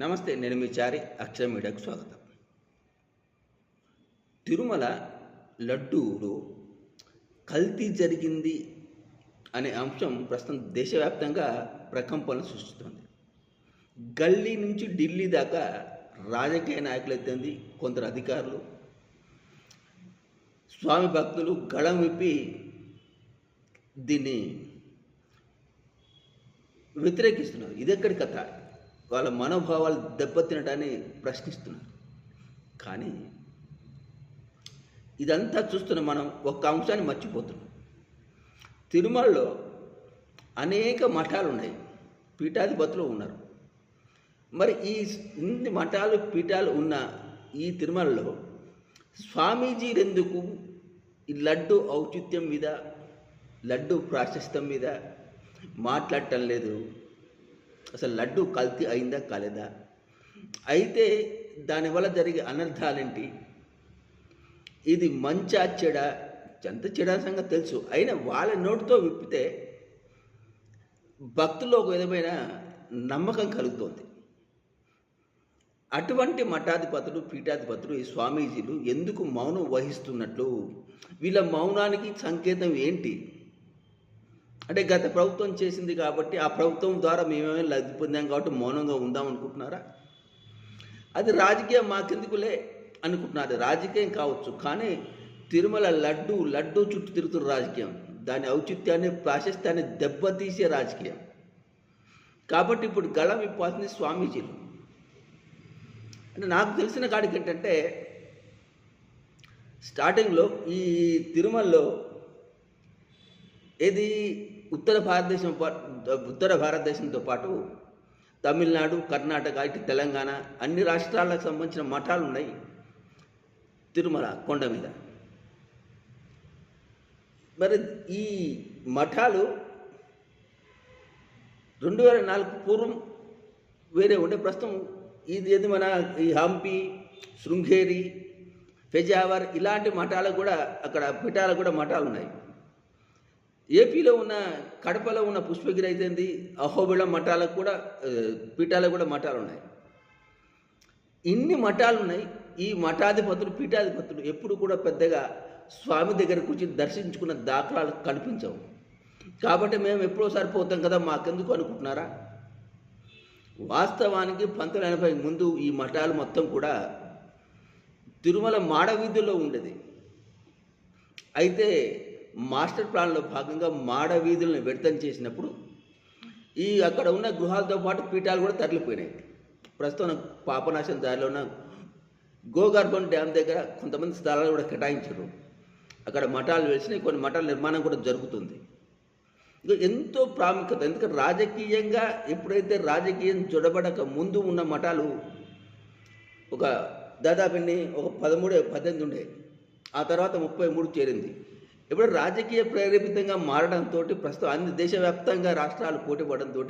నమస్తే నేను మీ చారి అక్షర మీడియాకు స్వాగతం. తిరుమల లడ్డూలో కల్తీ జరిగింది అనే అంశం ప్రస్తుతం దేశవ్యాప్తంగా ప్రకంపనలు సృష్టిస్తుంది. గల్లీ నుంచి ఢిల్లీ దాకా రాజకీయ నాయకులు ఎత్తింది కొందరు అధికారులు. స్వామి భక్తులు గళం విప్పి దీన్ని వ్యతిరేకిస్తున్నారు. ఇదెక్కడి కథ? వాళ్ళ మనోభావాలు దెబ్బతినటాన్ని ప్రశ్నిస్తున్నారు. కానీ ఇదంతా చూస్తున్న మనం ఒక్క అంశాన్ని మర్చిపోతున్నాం. తిరుమలలో అనేక మఠాలు ఉన్నాయి. పీఠాధిపతులు ఉన్నారు. మరి ఈ ఇన్ని మఠాలు పీఠాలు ఉన్న ఈ తిరుమలలో స్వామీజీలు ఎందుకు ఈ లడ్డు ఔచిత్యం మీద లడ్డు ప్రాశస్త్యం మీద మాట్లాడటం లేదు. అసలు లడ్డు కల్తీ అయిందా కాలేదా? అయితే దానివల్ల జరిగే అనర్థాలేంటి? ఇది మంచా చెడ? ఎంత చెడ సంగతి తెలుసు. అయినా వాళ్ళ నోటితో విప్పితే భక్తుల్లో ఒక విధమైన నమ్మకం కలుగుతోంది. అటువంటి మఠాధిపతులు పీఠాధిపతులు ఈ స్వామీజీలు ఎందుకు మౌనం వహిస్తున్నట్లు? వీళ్ళ మౌనానికి సంకేతం ఏంటి? అంటే గత ప్రభుత్వం చేసింది కాబట్టి ఆ ప్రభుత్వం ద్వారా మేమేమైనా లబ్ధి పొందాం కాబట్టి మౌనంగా ఉందాం అనుకుంటున్నారా? అది రాజకీయం మాకెందుకులే అనుకుంటున్నారు. రాజకీయం కావచ్చు కానీ తిరుమల లడ్డు లడ్డు చుట్టూ తిరుగుతున్న రాజకీయం. దాని ఔచిత్యాన్ని ప్రాశస్త్యాన్ని దెబ్బతీసే రాజకీయం. కాబట్టి ఇప్పుడు గళం ఇప్పాల్సింది స్వామీజీలు. అంటే నాకు తెలిసిన కాడికి ఏంటంటే స్టార్టింగ్లో ఈ తిరుమలలో ఏది ఉత్తర భారతదేశం పా- ఉత్తర భారతదేశంతో పాటు తమిళనాడు కర్ణాటక ఇటు తెలంగాణ అన్ని రాష్ట్రాలకు సంబంధించిన మఠాలు ఉన్నాయి తిరుమల కొండ మీద. మరి ఈ మఠాలు రెండు వేల నాలుగు పూర్వం వేరే ఉండే. ప్రస్తుతం ఇది ఏది మన ఈ హంపి శృంగేరి పెజావర్ ఇలాంటి మఠాలకు కూడా అక్కడ పీఠాలకు కూడా మఠాలు ఉన్నాయి. ఏపీలో ఉన్న కడపలో ఉన్న పుష్పగిరి అయితేంది అహోబిళ మఠాలకు కూడా పీఠాలకు కూడా మఠాలు ఉన్నాయి. ఇన్ని మఠాలు ఉన్నాయి ఈ మఠాధిపతులు పీఠాధిపతులు ఎప్పుడు కూడా పెద్దగా స్వామి దగ్గర వచ్చి దర్శించుకున్న దాఖలాలు కనిపించవు. కాబట్టి మేము ఎప్పుడో సరిపోతాం కదా మాకెందుకు అనుకుంటున్నారా? వాస్తవానికి పంతొమ్మిది ఎనభై ముందు ఈ మఠాలు మొత్తం కూడా తిరుమల మాడవీధుల్లో ఉండేది. అయితే మాస్టర్ ప్లాన్లో భాగంగా మాడ వీధులను విడతం చేసినప్పుడు ఈ అక్కడ ఉన్న గృహాలతో పాటు పీఠాలు కూడా తరలిపోయినాయి. ప్రస్తుతం పాపనాశం దారిలో ఉన్న గోగార్బన్ డ్యామ్ దగ్గర కొంతమంది స్థలాలు కూడా కేటాయించారు. అక్కడ మఠాలు వెలిసినాయి కొన్ని మఠాల నిర్మాణం కూడా జరుగుతుంది. ఇక ఎంతో ప్రాముఖ్యత ఎందుకంటే రాజకీయంగా ఎప్పుడైతే రాజకీయం జొడబడక ముందు ఉన్న మఠాలు ఒక దాదాపు ఒక పదమూడు పద్దెనిమిది ఉండే. ఆ తర్వాత ముప్పై మూడు చేరింది. ఇప్పుడు రాజకీయ ప్రేరేపితంగా మారడంతో ప్రస్తుతం అన్ని దేశవ్యాప్తంగా రాష్ట్రాలు పోటీ పడడంతో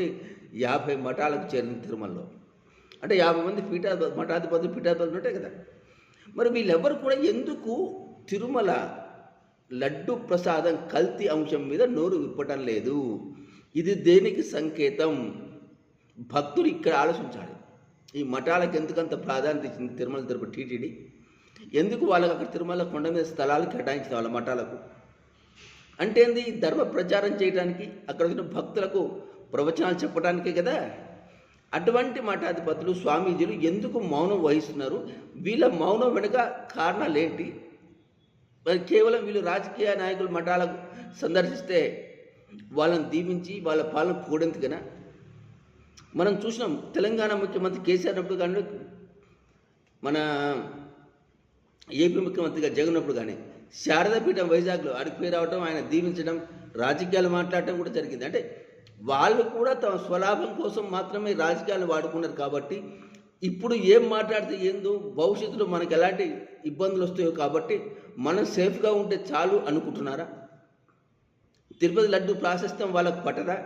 యాభై మఠాలకు చేరిన తిరుమలలో. అంటే యాభై మంది పీఠా మఠాధిపతులు పీఠాధిపతులు ఉంటాయి కదా. మరి వీళ్ళెవ్వరు కూడా ఎందుకు తిరుమల లడ్డు ప్రసాదం కల్తీ అంశం మీద నోరు విప్పటం లేదు? ఇది దేనికి సంకేతం? భక్తులు ఇక్కడ ఆలోచించాలి. ఈ మఠాలకు ఎందుకంత ప్రాధాన్యత ఇచ్చింది తిరుమల తిరుపతి టీటీడీ? ఎందుకు వాళ్ళకి అక్కడ తిరుమల కొండ మీద స్థలాలు కేటాయించిన వాళ్ళ మఠాలకు? అంటే ఏంది? ధర్మ ప్రచారం చేయడానికి అక్కడ వచ్చిన భక్తులకు ప్రవచనాలు చెప్పడానికే కదా? అటువంటి మఠాధిపతులు స్వామీజీలు ఎందుకు మౌనం వహిస్తున్నారు? వీళ్ళ మౌనం వెనుక కారణాలు ఏంటి? మరి కేవలం వీళ్ళు రాజకీయ నాయకులు మఠాలకు సందర్శిస్తే వాళ్ళని దీవించి వాళ్ళ పాలన పోడెందుకనా మనం చూసినాం తెలంగాణ ముఖ్యమంత్రి కేసీఆర్ అప్పుడు కానీ మన ఏపీ ముఖ్యమంత్రిగా జగన్ అప్పుడు కానీ శారదపీఠం వైజాగ్లో ఆడికి రావడం ఆయన దీవించడం రాజకీయాలు మాట్లాడటం కూడా జరిగింది. అంటే వాళ్ళు కూడా తమ స్వలాభం కోసం మాత్రమే రాజకీయాలు వాడుకున్నారు కాబట్టి ఇప్పుడు ఏం మాట్లాడితే ఏందో భవిష్యత్తులో మనకు ఎలాంటి ఇబ్బందులు వస్తాయో కాబట్టి మనం సేఫ్గా ఉంటే చాలు అనుకుంటున్నారా? తిరుపతి లడ్డు ప్రాశస్త్యం వాళ్ళకు పట్టదా?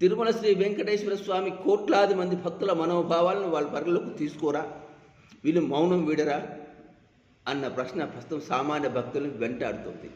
తిరుమల శ్రీ వెంకటేశ్వర స్వామి కోట్లాది మంది భక్తుల మనోభావాలను వాళ్ళ పరిలోకి తీసుకోరా? వీళ్ళు మౌనం వీడరా? అన్న ప్రశ్న ప్రస్తుతం సామాన్య భక్తులను వెంటాడుతుంది.